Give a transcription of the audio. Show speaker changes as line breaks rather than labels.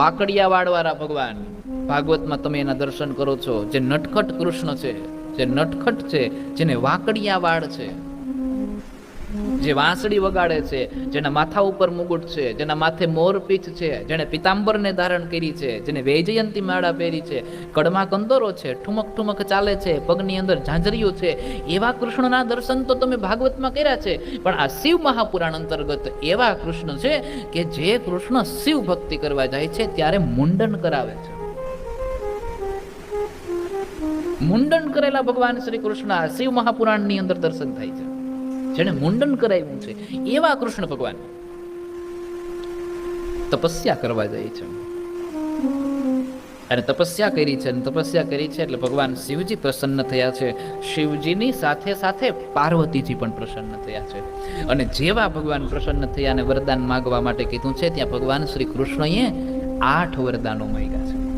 પાકડિયા વાળવાળા ભગવાન, ભાગવતમાં તમે એના દર્શન કરો છો. જે નટખટ કૃષ્ણ છે, જે નટખટ છે, જેને વાકડિયા વાળ છે. જે વાંસળી વગાડે છે, જેના માથા ઉપર મુગુટ છે, જેના માથે મોરપીંછ છે, જેણે પિતાંબરને ધારણ કરી છે, જેને વૈજયંતી માળા પહેરી છે કડમાં કંદોરો છે, ઠુમક ઠુમક ચાલે છે, પગની અંદર ઝાંઝરીઓ છે, એવા કૃષ્ણના દર્શન તો તમે ભાગવતમાં કર્યા છે, પણ આ શિવ મહાપુરાણ અંતર્ગત એવા કૃષ્ણ છે કે જે કૃષ્ણ શિવ ભક્તિ કરવા જાય છે ત્યારે મુંડન કરાવે છે. મુંડન કરેલા ભગવાન શ્રી કૃષ્ણ શિવ મહાપુરાણની અંદર દર્શન થાય છે. જેણે મુંડન કરાવ્યું છે, એવા કૃષ્ણ ભગવાન તપસ્યા કરવા જાય છે. અને તપસ્યા કરી છે, અને તપસ્યા કરી છે એટલે ભગવાન શિવજી પ્રસન્ન થયા છે. શિવજીની સાથે સાથે પાર્વતીજી પણ પ્રસન્ન થયા છે. અને જેવા ભગવાન પ્રસન્ન થયા અને વરદાન માગવા માટે કીધું છે, ત્યાં ભગવાન શ્રી કૃષ્ણએ આઠ વરદાનો માંગ્યા છે.